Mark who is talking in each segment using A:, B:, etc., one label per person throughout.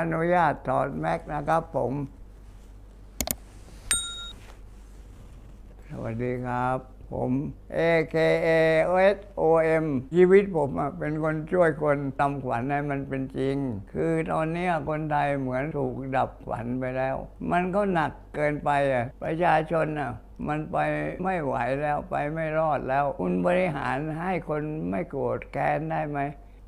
A: อนุญาตถอดแม็กนะครับผม สวัสดีครับ ผม AKA S O M ชีวิตผมเป็นคนช่วยคนทำขวัญให้มันเป็นจริง คือตอนนี้คนไทยเหมือนถูกดับขวัญไปแล้ว มันก็หนักเกินไปอะประชาชนอะมันไปไม่ไหวแล้วไปไม่รอดแล้ว คุณบริหารให้คนไม่โกรธแค้นได้ไหม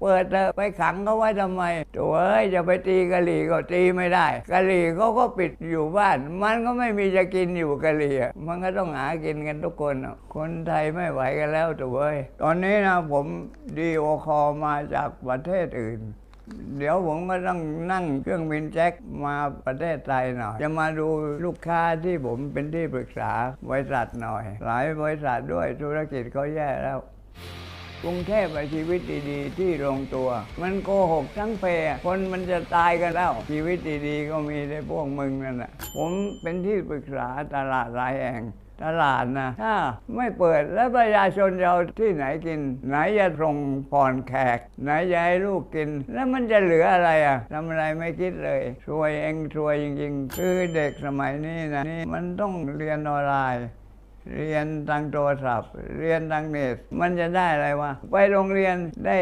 A: เปิดเถอะไปขังเขาไว้ทำไมตัวเอ้ยจะไปตีกะหรี่ก็ตีไม่ได้กะหรี่เขาก็ปิดอยู่บ้าน มันก็ไม่มีจะกินอยู่กะหรี่มันก็ต้องหากินกันทุกคน คนไทยไม่ไหวกันแล้วตัวเอ้ยตอนนี้นะผมดีโอคอมาจากประเทศอื่นเดี๋ยวผมก็ต้องนั่งเครื่องบินแจ็คมาประเทศไทยหน่อย จะมาดูลูกค้าที่ผมเป็นที่ปรึกษาบริษัทหน่อย หลายบริษัทด้วยธุรกิจเขาแย่แล้ว กรุงเทพอชีวิตดีๆ ที่ลงตัว มันโกหกทั้งเพอะคนมันจะตายกันแล้ว ชีวิตดีๆ ก็มีในพวกมึงนั่นแหละผมเป็นที่ปรึกษาตลาดรายแห่งตลาดนะ ถ้าไม่เปิดแล้วประชาชนจะเอาที่ไหนกิน ไหนจะส่งผ่อนแขก ไหนจะให้ลูกกิน แล้วมันจะเหลืออะไรอะทำอะไรไม่คิดเลยช่วยเองช่วยจริงๆ คือเด็กสมัยนี้นะนี่มันต้องเรียนออนไลน์ เรียนทางโทรศัพท์ เรียนทางเน็ตมันจะได้อะไรวะไปโรงเรียนได้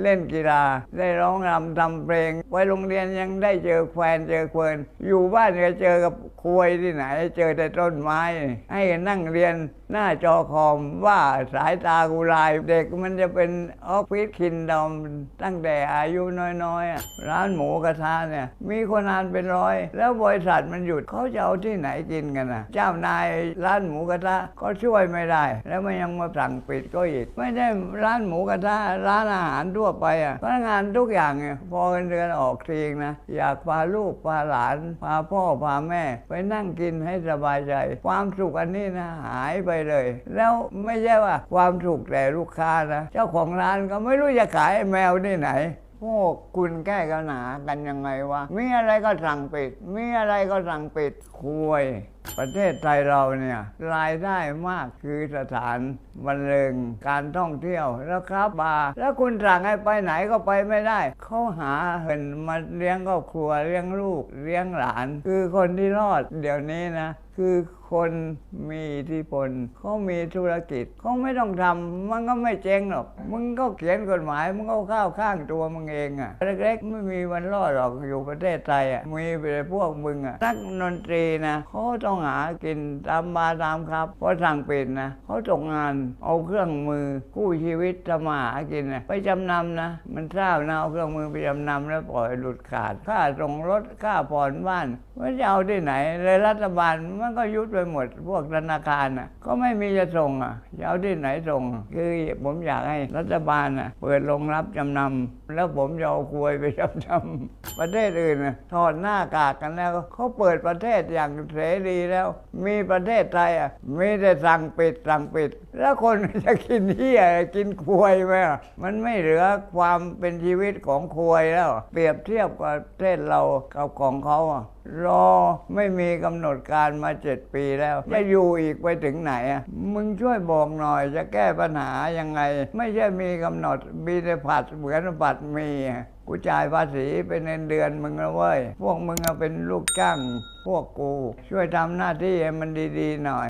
A: เล่นกีฬา ได้ร้องรำทำเพลง ไปโรงเรียนยังได้เจอแฟนเจอเพื่อนอยู่บ้านก็เจอกับคุยที่ไหนเจอแต่ต้นไม้ ให้นั่งเรียนหน้าจอคอมว่าสายตากูลาย เด็กมันจะเป็นออฟฟิศคินดอมตั้งแต่อายุน้อยๆ ร้านหมูกระทะเนี่ย มีคนงานเป็นร้อย แล้วบริษัทมันหยุดเขาจะเอาที่ไหนกินกันนะเจ้านายร้านหมูกระทะก็ช่วยไม่ได้ แล้วมันยังมาสั่งปิดก็อีก ไม่ได้ร้านหมูกระทะร้านอาหารทั่วไปอะพนักงานทุกอย่างเนี่ยพอเงินเดือนออกทีงนะอยากพาลูกพาหลานพาพ่อพาแม่ไปนั่งกินให้สบายใจ ความสุขอันนี้นะหายไปเลย แล้วไม่ใช่ว่าความสุขแต่ลูกค้านะเจ้าของร้านก็ไม่รู้จะขายแมวที่ไหนพวกคุณแก้กันหนากันยังไงวะ มีอะไรก็สั่งปิด มีอะไรก็สั่งปิดคุยประเทศไทยเราเนี่ยรายได้มากคือสถาน บันเทิงการท่องเที่ยวแล้วครับบาแล้วคุณสั่งให้ไปไหนก็ไปไม่ได้ เขาหาเหินมาเลี้ยงครอบครัวเลี้ยงลูกเลี้ยงหลาน คือคนที่รอดเดี๋ยวนี้นะ คือคนมีอิทธิพลเขามีธุรกิจเขาไม่ต้องทำมันก็ไม่เจ๊งหรอก มึงก็เขียนกฎหมาย มึงก็เข้าวข้างตัวมึงเองอะเล็กๆไม่มีวันรอดหรอกอยู่ประเทศไทยอะมีแต่พวกมึงอะนักดนตรีนะเขาต้องหากินตามมาตามครับเพราะสั่งปิดนะเขาตกงานเอาเครื่องมือกู้ชีวิตทำมาหากินนะไปจำนำนะ มันเศร้านะเอาเครื่องมือไปจำนำแล้วปล่อยหลุดขาด ค่าส่งรถค่าผ่อนบ้านมันจะเอาที่ไหนเลยรัฐบาลมันก็ยุดไปหมด พวกธนาคารอะ ก็ไม่มีจะส่งอะจะเอาที่ไหนส่ง คือผมอยากให้รัฐบาลอะเปิดโรงรับจำนำแล้วผมจะเอาควยไปจำนำประเทศอื่นน่ะถอดหน้ากากกันแล้วเขาเปิดประเทศอย่างเสรีแล้ว มีประเทศไทยอะมีแต่สั่งปิดสั่งปิด แล้วคนจะกินเหี้ยกินควยไหมอะมันไม่เหลือความเป็นชีวิตของควยแล้ว เปรียบเทียบกับประเทศเรากับของเขาอะรอไม่มีกำหนดการมาเจ็ดปีแล้วจะอยู่อีกไปถึงไหนอะมึงช่วยบอกหน่อยจะแก้ปัญหายังไง ไม่ใช่มีกำหนดมีแต่ผัดเหมือนผัดมีกูจ่ายภาษีเป็นเงินเดือนมึงนะเว้ย พวกมึงเป็นลูกจ้างพวกกู ช่วยทำหน้าที่ให้มันดีๆหน่อย